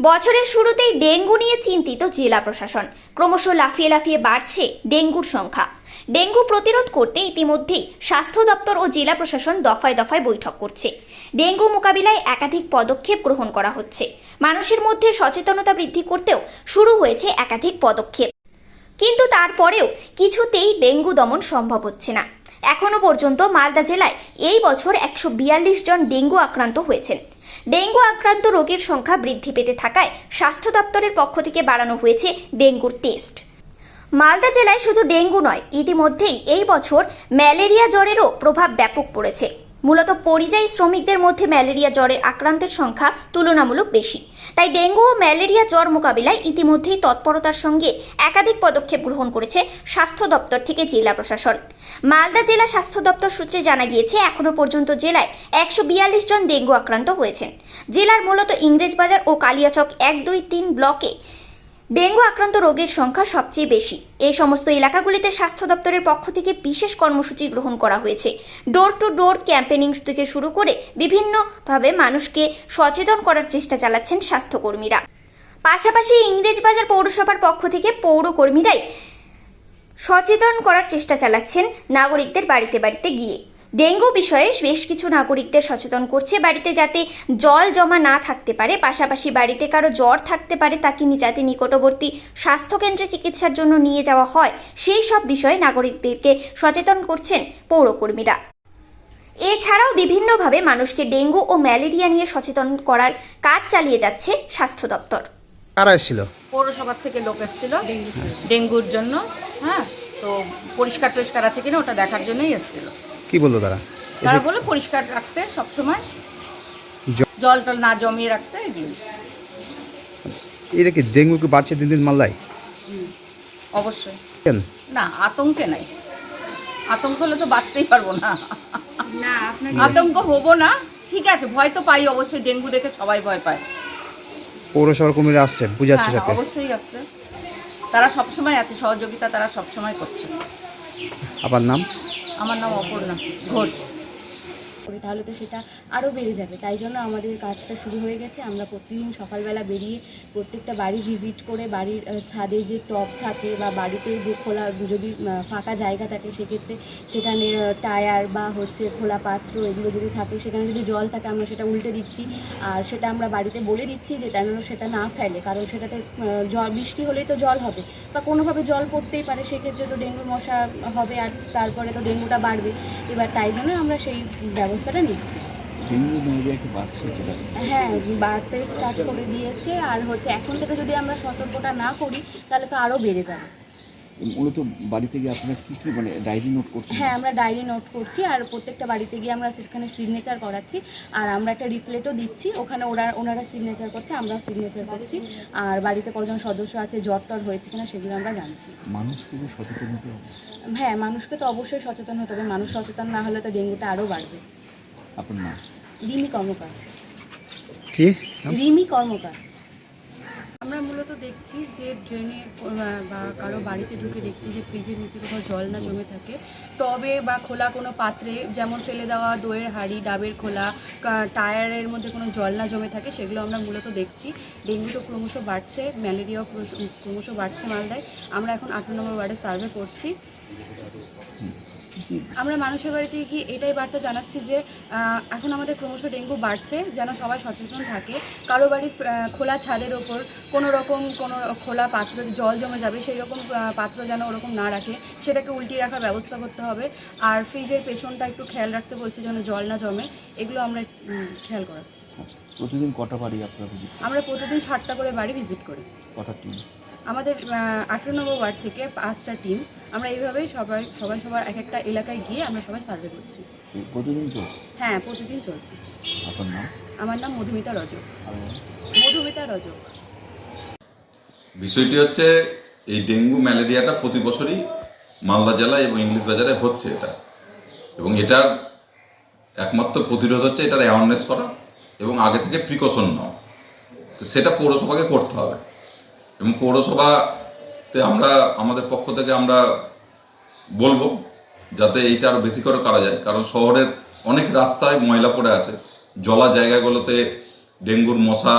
বছরের শুরুতেই ডেঙ্গু নিয়ে চিন্তিত জেলা প্রশাসন। ক্রমশ লাফিয়ে লাফিয়ে বাড়ছে ডেঙ্গুর সংখ্যা। ডেঙ্গু প্রতিরোধ করতে ইতিমধ্যেই স্বাস্থ্য দপ্তর ও জেলা প্রশাসন দফায় দফায় বৈঠক করছে। ডেঙ্গু মোকাবিলায় একাধিক পদক্ষেপ গ্রহণ করা হচ্ছে। মানুষের মধ্যে সচেতনতা বৃদ্ধি করতেও শুরু হয়েছে একাধিক পদক্ষেপ। কিন্তু তারপরেও কিছুতেই ডেঙ্গু দমন সম্ভব হচ্ছে না। এখনও পর্যন্ত মালদা জেলায় এই বছর একশো বিয়াল্লিশ জন ডেঙ্গু আক্রান্ত হয়েছেন। ডেঙ্গু আক্রান্ত রোগীর সংখ্যা বৃদ্ধি পেতে থাকায় স্বাস্থ্য দপ্তরের পক্ষ থেকে বাড়ানো হয়েছে ডেঙ্গুর টেস্ট। মালদা জেলায় শুধু ডেঙ্গু নয়, ইতিমধ্যেই এই বছর ম্যালেরিয়া জ্বরেরও প্রভাব ব্যাপক পড়েছে। মূলত পরিযায়ী শ্রমিকদের মধ্যে ম্যালেরিয়া জ্বরের আক্রান্তের সংখ্যা তুলনামূলক বেশি। তাই ডেঙ্গু ও ম্যালেরিয়া জ্বর মোকাবিলায় ইতিমধ্যেই তৎপরতার সঙ্গে একাধিক পদক্ষেপ গ্রহণ করেছে স্বাস্থ্য দপ্তর থেকে জেলা প্রশাসন। মালদা জেলা স্বাস্থ্য দপ্তর সূত্রে জানা গিয়েছে এখনও পর্যন্ত জেলায় একশো বিয়াল্লিশ জন ডেঙ্গু আক্রান্ত হয়েছেন। জেলার মূলত ইংরেজবাজার ও কালিয়াচক এক দুই তিন ব্লকে ডেঙ্গু আক্রান্ত রোগীর সংখ্যা সবচেয়ে বেশি। এই সমস্ত এলাকাগুলিতে স্বাস্থ্য দপ্তরের পক্ষ থেকে বিশেষ কর্মসূচি গ্রহণ করা হয়েছে। ডোর টু ডোর ক্যাম্পেনিং থেকে শুরু করে বিভিন্নভাবে মানুষকে সচেতন করার চেষ্টা চালাচ্ছেন স্বাস্থ্যকর্মীরা। পাশাপাশি ইংরেজবাজার পৌরসভার পক্ষ থেকে পৌরকর্মীরাই সচেতন করার চেষ্টা চালাচ্ছেন নাগরিকদের বাড়িতে বাড়িতে গিয়ে। ডেঙ্গু বিষয়ে বেশ কিছু নাগরিকদের সচেতন করছে বাড়িতে যাতে জল জমা না থাকতে পারে। পাশাপাশি বাড়িতে কারও জ্বর থাকতে পারে তাকে নি- যাতে নিকটবর্তী স্বাস্থ্যকেন্দ্রে চিকিৎসার জন্য নিয়ে যাওয়া হয় সেই সব বিষয়ে নাগরিকদেরকে সচেতন করছেন পৌরকর্মীরা। এছাড়াও বিভিন্নভাবে মানুষকে ডেঙ্গু ও ম্যালেরিয়া নিয়ে সচেতন করার কাজ চালিয়ে যাচ্ছে স্বাস্থ্য দপ্তর। কারা এসেছিল? পৌরসভার থেকে লোক এসেছিল ডেঙ্গুর জন্য হ্যাঁ তো পরিষ্কার টরিষ্কার আছে কিনা ওটা দেখার জন্যই এসেছিল। কি বলল তারা? তারা বলে পরিষ্কার রাখতে সবসময়। জল টল না জমিয়ে রাখতে এগুলো। এটা কি ডেঙ্গু কি বাড়ছে দিন দিন মাল্লায় অবশ্যই। না আতঙ্কে নাই। আতঙ্ক হলে তো বাঁচতেই পারব না। আতঙ্ক হব না। ঠিক আছে ভয় তো পাই অবশ্যই ডেঙ্গু দেখে সবাই ভয় পায়। পৌরসভার কর্মীরা আসছে বুঝাচ্ছে হ্যাঁ, সাথে অবশ্যই আসছে। তারা সবসময় আছে সহযোগিতা তারা সবসময় করছে। আপনার নাম? আমার নাম অপর্ণা ঘোষ। করি, তাহলে তো সেটা আরও বেড়ে যাবে। তাই জন্য আমাদের কাজটা শুরু হয়ে গেছে। আমরা প্রতিদিন সকালবেলা বেরিয়ে প্রত্যেকটা বাড়ি ভিজিট করে বাড়ির ছাদে যে টব থাকে বা বাড়িতে যে খোলা, যদি ফাঁকা জায়গা থাকে, সেক্ষেত্রে সেখানে টায়ার বা হচ্ছে খোলা পাত্র এগুলো যদি থাকে, সেখানে যদি জল থাকে, আমরা সেটা উল্টে দিচ্ছি। আর সেটা আমরা বাড়িতে বলে দিচ্ছি যে, যেন সেটা না ফেলে। কারণ সেটাতে জল, বৃষ্টি হলেই তো জল হবে। বা কোনোভাবে জল পড়তেই পারে, সেক্ষেত্রে তো ডেঙ্গুর মশা হবে আর তারপরে তো ডেঙ্গুটা বাড়বে। এবার তাই জন্য আমরা সেই ব্যবস্থাটা নিচ্ছি। হ্যাঁ বাড়তে স্টার্ট করে দিয়েছে আর হচ্ছে এখন থেকে যদি আমরা সতর্কতা না করি তাহলে তো আরও বেড়ে যাবে। মূলত বাড়িতে গিয়ে আপনারা কি কি মানে ডায়েরি নোট করছেন? হ্যাঁ আমরা ডায়েরি নোট করছি আর প্রত্যেকটা বাড়িতে গিয়ে আমরা সেখানে সিগনেচার করাচ্ছি। আর আমরা একটা রিপ্লেটও দিচ্ছি। ওখানে ওরা ওনারা সিগনেচার করছে আমরা সিগনেচার করছি। আর বাড়িতে কজন সদস্য আছে জ্বর টর হয়েছে কিনা সেগুলো আমরা জানছি। মানুষকে সচেতন হতে হবে। হ্যাঁ মানুষকে তো অবশ্যই সচেতন হতে হবে। মানুষ সচেতন না হলে তো ডেঙ্গুটা আরও বাড়বে। আপনার নাম? রিমি কর্মকার। কি? রিমি কর্মকার। আমরা মূলত দেখছি যে ড্রেনে বা কারও বাড়িতে ঢুকে দেখছি যে ফ্রিজের নিচে কোথাও জল না জমে থাকে। টবে বা খোলা কোনো পাত্রে যেমন ফেলে দেওয়া দইয়ের হাঁড়ি ডাবের খোলা টায়ারের মধ্যে কোনো জল না জমে থাকে সেগুলো আমরা মূলত দেখছি। ডেঙ্গু তো ক্রমশ বাড়ছে ম্যালেরিয়াও ক্রমশ- ক্রমশ বাড়ছে মালদায়। আমরা এখন আঠারো নম্বর ওয়ার্ডে সার্ভে করছি। আমরা মানুষের বাড়িতে গিয়ে এটাই বার্তা জানাচ্ছি যে এখন আমাদের ক্রমশ ডেঙ্গু বাড়ছে যেন সবাই সচেতন থাকে। কারও বাড়ি খোলা ছাদের ওপর কোনো রকম কোনো খোলা পাত্র জল জমে যাবে সেই রকম পাত্র যেন ওরকম না রাখে সেটাকে উল্টিয়ে রাখার ব্যবস্থা করতে হবে। আর ফ্রিজের পেছনটা একটু খেয়াল রাখতে বলছি যেন জল না জমে এগুলো আমরা খেয়াল করাচ্ছি। আচ্ছা প্রতিদিন কটা বাড়ি আপনারা আমরা প্রতিদিন সাতটা করে বাড়ি ভিজিট করি। কটা টিম আমাদের আঠেরো নম্বর ওয়ার্ড থেকে পাঁচটা টিম আমরা এইভাবেই সবাই সবাই সবার এক একটা এলাকায় গিয়ে আমরা সবাই সার্ভে করছি। প্রতিদিন চলছে? হ্যাঁ প্রতিদিন চলছে। আপনার নাম? আমার নাম মধুমিতা রজক। মধুমিতা রজক। বিষয়টি হচ্ছে এই ডেঙ্গু ম্যালেরিয়াটা প্রতি বছরই মালদা জেলায় এবং ইংলিশ বাজারে হচ্ছে এটা। এবং এটার একমাত্র প্রতিরোধ হচ্ছে এটার অ্যাওয়ারনেস করা এবং আগে থেকে প্রিকশন নেওয়া। তো সেটা পৌরসভাকে করতে হবে। এবং পৌরসভাতে আমরা, আমাদের পক্ষ থেকে আমরা বলব যাতে এইটা আরও বেশি করে করা যায়। কারণ শহরের অনেক রাস্তায় ময়লা পড়ে আছে। জলা জায়গাগুলোতে ডেঙ্গুর মশা,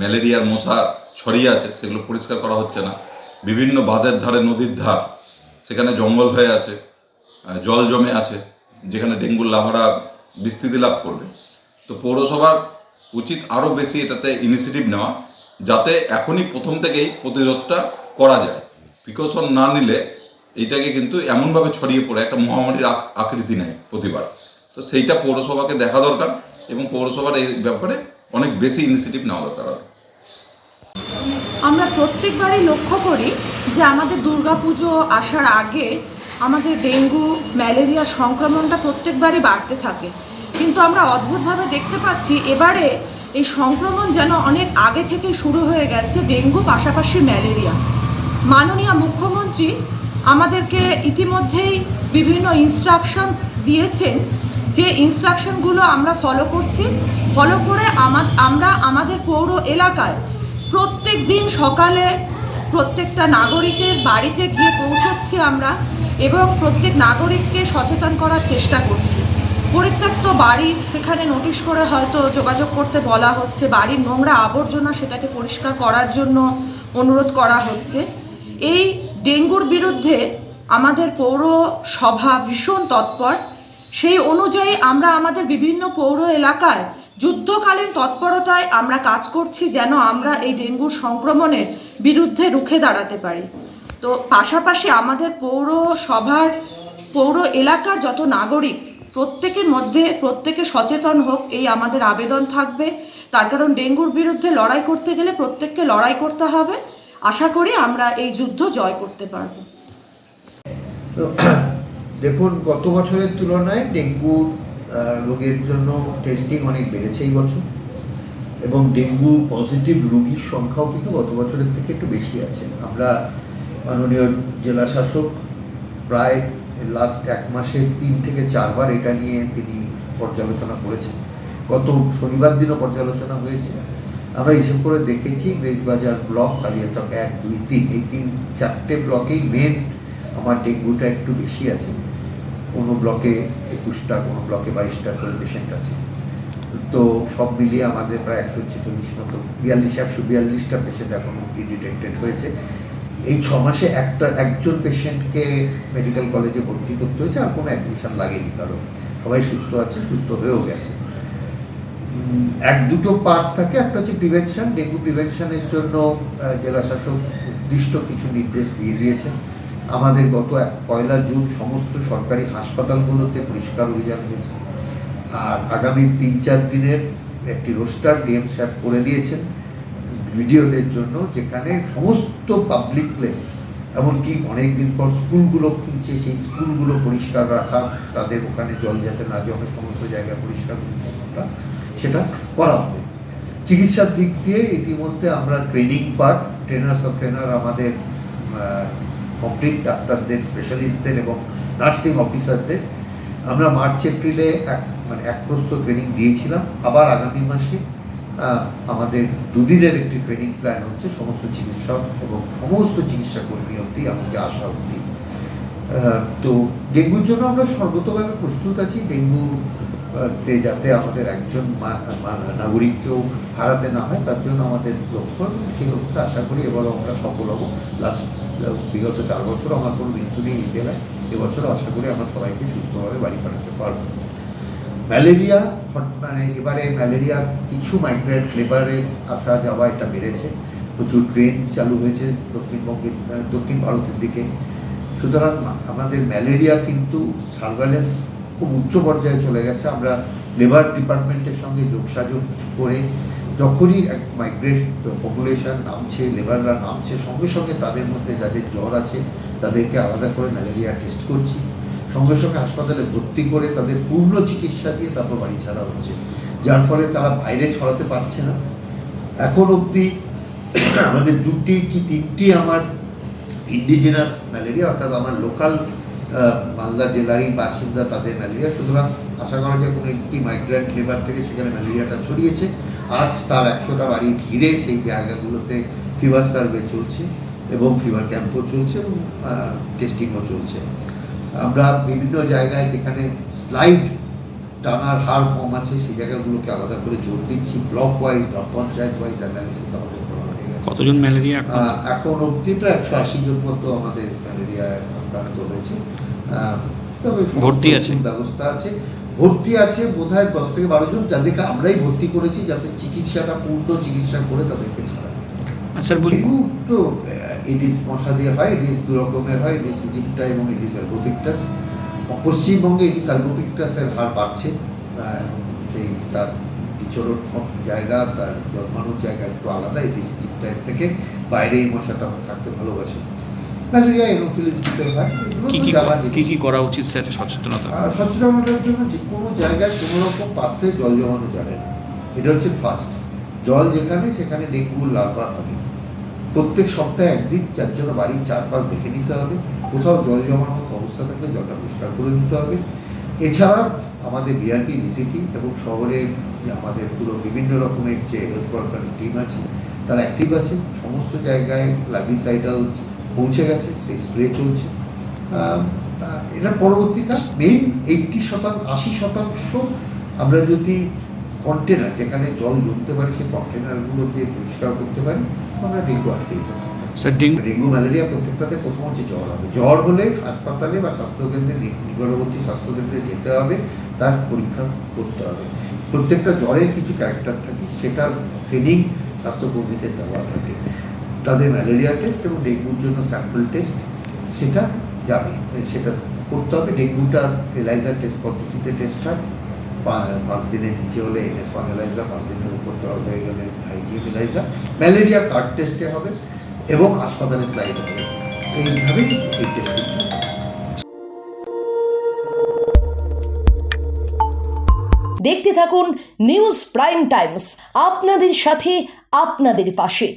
ম্যালেরিয়ার মশা ছড়িয়ে আছে, সেগুলো পরিষ্কার করা হচ্ছে না। বিভিন্ন বাঁধের ধারে, নদীর ধার, সেখানে জঙ্গল হয়ে আছে জল জমে আছে, যেখানে ডেঙ্গুর লাভারা বিস্তৃতি লাভ করবে। তো পৌরসভার উচিত আরও বেশি এটাতে ইনিশিয়েটিভ নেওয়া। যাতে এখনই প্রথম থেকেই প্রতিরোধটা করা যায়। প্রিকশন না নিলে এইটাকে কিন্তু এমনভাবে ছড়িয়ে পড়ে, একটা মহামারীর আক- আকৃতি নেয় প্রতিবার। তো সেইটা পৌরসভাকে দেখা দরকার এবং পৌরসভার এই ব্যাপারে অনেক বেশি ইনিশিয়েটিভ নেওয়া দরকার আমরা প্রত্যেকবারই লক্ষ্য করি যে আমাদের দুর্গাপুজো আসার আগে আমাদের ডেঙ্গু, ম্যালেরিয়া সংক্রমণটা প্রত্যেকবারই বাড়তে থাকে। কিন্তু আমরা অদ্ভুতভাবে দেখতে পাচ্ছি, এবারে এই সংক্রমণ যেন অনেক আগে থেকে শুরু হয়ে গেছে ডেঙ্গু, পাশাপাশি ম্যালেরিয়া। মাননীয় মুখ্যমন্ত্রী আমাদেরকে ইতিমধ্যেই বিভিন্ন ইনস্ট্রাকশনস দিয়েছেন যে ইনস্ট্রাকশনগুলো আমরা ফলো করছি। ফলো করে আমা- আমরা আমাদের পৌর এলাকায় প্রত্যেক দিন সকালে প্রত্যেকটা নাগরিকের বাড়িতে গিয়ে পৌঁছচ্ছি আমরা এবং প্রত্যেক নাগরিককে সচেতন করার চেষ্টা করছি। পরিত্যক্ত বাড়ি, সেখানে নোটিশ করে হয়তো যোগাযোগ করতে বলা হচ্ছে। বাড়ির নোংরা আবর্জনা সেটাকে পরিষ্কার করার জন্য অনুরোধ করা হচ্ছে। এই ডেঙ্গুর বিরুদ্ধে আমাদের পৌরসভা ভীষণ তৎপর। সেই অনুযায়ী আমরা আমাদের বিভিন্ন পৌর এলাকায় যুদ্ধকালীন তৎপরতায় আমরা কাজ করছি যেন আমরা এই ডেঙ্গুর সংক্রমণের বিরুদ্ধে রুখে দাঁড়াতে পারি। তো পাশাপাশি আমাদের পৌরসভার, পৌর এলাকার যত নাগরিক প্রত্যেকের মধ্যে প্রত্যেকে সচেতন হোক এই আমাদের আবেদন থাকবে। তার কারণ ডেঙ্গুর বিরুদ্ধে লড়াই করতে গেলে প্রত্যেককে লড়াই করতে হবে। আশা করি আমরা এই যুদ্ধ জয় করতে পারব। দেখুন গত বছরের তুলনায় ডেঙ্গু আহ, রোগের জন্য টেস্টিং অনেক বেড়েছে এই বছর। এবং ডেঙ্গু পজিটিভ রোগীর সংখ্যাও কিন্তু গত বছরের থেকে একটু বেশি আছে। আমরা মাননীয় জেলা শাসক প্রায় লাস্ট এক মাসে তিন থেকে চারবার এটা নিয়ে তিনি পর্যালোচনা করেছেন। গত শনিবার দিনও পর্যালোচনা হয়েছে। আমরা হিসেব করে দেখেছি, ব্রেজবাজার ব্লক, কালিয়াচক এক, দুই, তিন, এই তিন, চারটে ব্লকেই মেন আমার ডেঙ্গুটা একটু বেশি আছে। কোনো ব্লকে একুশটা, কোনো ব্লকে বাইশটা করে পেশেন্ট আছে। তো সব মিলিয়ে আমাদের প্রায় একশো ছেচল্লিশ মতো, বিয়াল্লিশ, একশো বিয়াল্লিশটা পেশেন্ট এখন অব্দি ডিটেক্টেড হয়েছে। এই ছ মাসে একটা একজন পেশেন্টকে মেডিকেল কলেজে ভর্তি করতে হয়েছে আর কোনো অ্যাডমিশন লাগেনি কারও সবাই সুস্থ আছে সুস্থ হয়েও গেছে। এক দুটো পার্ট থাকে একটা হচ্ছে প্রিভেনশন ডেঙ্গু প্রিভেনশনের জন্য আহ, জেলা শাসক নির্দিষ্ট কিছু নির্দেশ দিয়ে দিয়েছেন। আমাদের গত এক পয়লা জুন সমস্ত সরকারি হাসপাতালগুলোতে পরিষ্কার অভিযান হয়েছে। আর আগামী তিন চার দিনের একটি রোস্টার ডিএম স্যার করে দিয়েছেন। ভিডিওদের জন্য যেখানে সমস্ত পাবলিক প্লেস এমনকি অনেক দিন পর স্কুলগুলো খুলছে, সেই স্কুলগুলো পরিষ্কার রাখা, তাদের ওখানে জল যাতে না জমে সমস্ত জায়গা পরিষ্কার পরিচ্ছন্নতা সেটা করা হবে। চিকিৎসার দিক দিয়ে ইতিমধ্যে আমরা training part trainers of trainer আমাদের কমপ্লিট ডাক্তারদের স্পেশালিস্টদের এবং নার্সিং অফিসারদের আমরা মার্চ, এপ্রিলে এক মানে এক প্রস্ত ট্রেনিং দিয়েছিলাম। আবার আগামী মাসে আমাদের দুদিনের একটি ট্রেনিং প্ল্যান হচ্ছে সমস্ত চিকিৎসক এবং সমস্ত চিকিৎসা কর্মী অবধি আমাকে আসা অবধি। তো ডেঙ্গুর জন্য আমরা সর্বতভাবে প্রস্তুত আছি। ডেঙ্গু তে যাতে আমাদের একজন নাগরিককেও হারাতে না হয়, তার জন্য আমাদের লক্ষ্য সেই লক্ষ্যে আশা করি এবারও আমরা সফল হব। লাস্ট বিগত চার বছর আমার কোনো মৃত্যু নেই এই জেলায়। এবছরও আশা করি আমরা সবাইকে সুস্থভাবে বাড়ি পাঠাতে পারব। ম্যালেরিয়া মানে এবারে ম্যালেরিয়া কিছু মাইগ্রেন্ট লেবারের আসা যাওয়া এটা বেড়েছে। প্রচুর ট্রেন চালু হয়েছে দক্ষিণবঙ্গে দক্ষিণ ভারতের দিকে। সুতরাং আমাদের ম্যালেরিয়া কিন্তু সার্ভেলেন্স খুব উচ্চ পর্যায়ে চলে গেছে। আমরা লেবার ডিপার্টমেন্টের সঙ্গে যোগসাযোগ করে যখনই এক মাইগ্রেট পপুলেশন নামছে লেবাররা নামছে, সঙ্গে সঙ্গে তাদের মধ্যে যাদের জ্বর আছে, তাদেরকে আলাদা করে ম্যালেরিয়া টেস্ট করছি। সঙ্গে সঙ্গে হাসপাতালে ভর্তি করে তাদের পূর্ণ চিকিৎসা দিয়ে তারপর বাড়ি ছাড়া হচ্ছে। যার ফলে তারা বাইরে ছড়াতে পারছে না। এখন অবধি আমাদের দুটি কি তিনটি আমার ইন্ডিজিনাস ম্যালেরিয়া অর্থাৎ আমার লোকাল মালদা জেলারই বাসিন্দা তাদের ম্যালেরিয়া সুতরাং আশা করা যায় কোনো একটি মাইগ্রেন্ট লেবার থেকে সেখানে ম্যালেরিয়াটা ছড়িয়েছে। আজ তার একশোটা বাড়ি ঘিরে সেই জায়গাগুলোতে ফিভার সার্ভে চলছে এবং ফিভার ক্যাম্পও চলছে এবং টেস্টিংও চলছে। আমরা বিভিন্ন জায়গায় যেখানে স্লাইড টানার হার কম আছে সেই জায়গাগুলোকে আলাদা করে জোর দিচ্ছি। ব্লক ওয়াইজ গ্রাম পঞ্চায়েত ওয়াইজ অ্যানালিসিস আমাদের করা হয়ে গেছে। কতজন ম্যালেরিয়া এখন? অব্দি প্রায় একশো আশি জন মতো আমাদের ম্যালেরিয়া আক্রান্ত হয়েছে। তবে ভর্তি আছে? ব্যবস্থা আছে। ভর্তি আছে বোধ হয় দশ থেকে বারো জন। যাদেরকে আমরাই ভর্তি করেছি যাতে চিকিৎসাটা পূর্ণ চিকিৎসা করে তাদেরকে ছাড়া। স্যার বলি তো এডিস মশা দিয়ে হয় এডিস দু রকমের হয় এডিস ইজিপ্টা এবং এডিস অ্যালবোপিকটাস পশ্চিমবঙ্গে এডিস অ্যালবোপিকটাসের হার বাড়ছে সেই তার বিচরণ জায়গা তার জন্মানোর জায়গা একটু আলাদা এডিস ইজিপ্টার থেকে বাইরে এই মশাটা থাকতে ভালোবাসে। ম্যালেরিয়া এনোফিলিস দিতে হয়। কি কি করা উচিত স্যার সচেতনতা? সচেতনতার জন্য যে কোনো জায়গায় কোনো রকম পাত্রে জল জমানো যাবে না। এটা হচ্ছে ফার্স্ট জল যেখানে সেখানে ডেঙ্গু লার্ভা হবে প্রত্যেক সপ্তাহে একদিন যার জন্য বাড়ির চারপাশ দেখে নিতে হবে, কোথাও জল জমানোর মতো অবস্থা থাকলে জলটা পরিষ্কার করে দিতে হবে। এছাড়া আমাদের বিআরপি বিসিটি এবং শহরে আমাদের পুরো বিভিন্ন রকমের যে হেলথ ওয়ার্কার টিম আছে, তারা অ্যাক্টিভ আছে। সমস্ত জায়গায় লাভিসাইডাল পৌঁছে গেছে, সেই স্প্রে চলছে। এটার পরবর্তী কাজ মেইন এইটটি শতাংশ আশি শতাংশ আমরা যদি কন্টেনার যেখানে জল জমতে পারে সেই কন্টেনারগুলো দিয়ে পরিষ্কার করতে পারি আমরা ডেঙ্গু আটকে দিতে পারি। স্যার ডেঙ্গু ডেঙ্গু ম্যালেরিয়া প্রত্যেকটাতে প্রথম হচ্ছে জ্বর হবে। জ্বর হলে হাসপাতালে বা স্বাস্থ্যকেন্দ্রে নিকটবর্তী স্বাস্থ্যকেন্দ্রে যেতে হবে তার পরীক্ষা করতে হবে। প্রত্যেকটা জ্বরের কিছু ক্যারেক্টার থাকে সেটার ট্রেনিং স্বাস্থ্যকর্মীদের দেওয়া থাকে। তাদের ম্যালেরিয়া টেস্ট এবং ডেঙ্গুর জন্য স্যাম্পল টেস্ট সেটা যাবে সেটা করতে হবে। ডেঙ্গুটা এলাইজার টেস্ট পদ্ধতিতে টেস্ট হয়। পাঁচ দিনের নিচে হলে এনএস পাঁচ দিনের উপর জ্বর হয়ে গেলে আইজিএম এলাইজা ম্যালেরিয়া কার্ড টেস্টে হবে এবং হাসপাতালে স্লাইড হবে। এইভাবেই এই টেস্টিংটা দেখতে থাকুন নিউজ প্রাইম টাইমস আপনাদের সাথে, আপনাদের পাশে।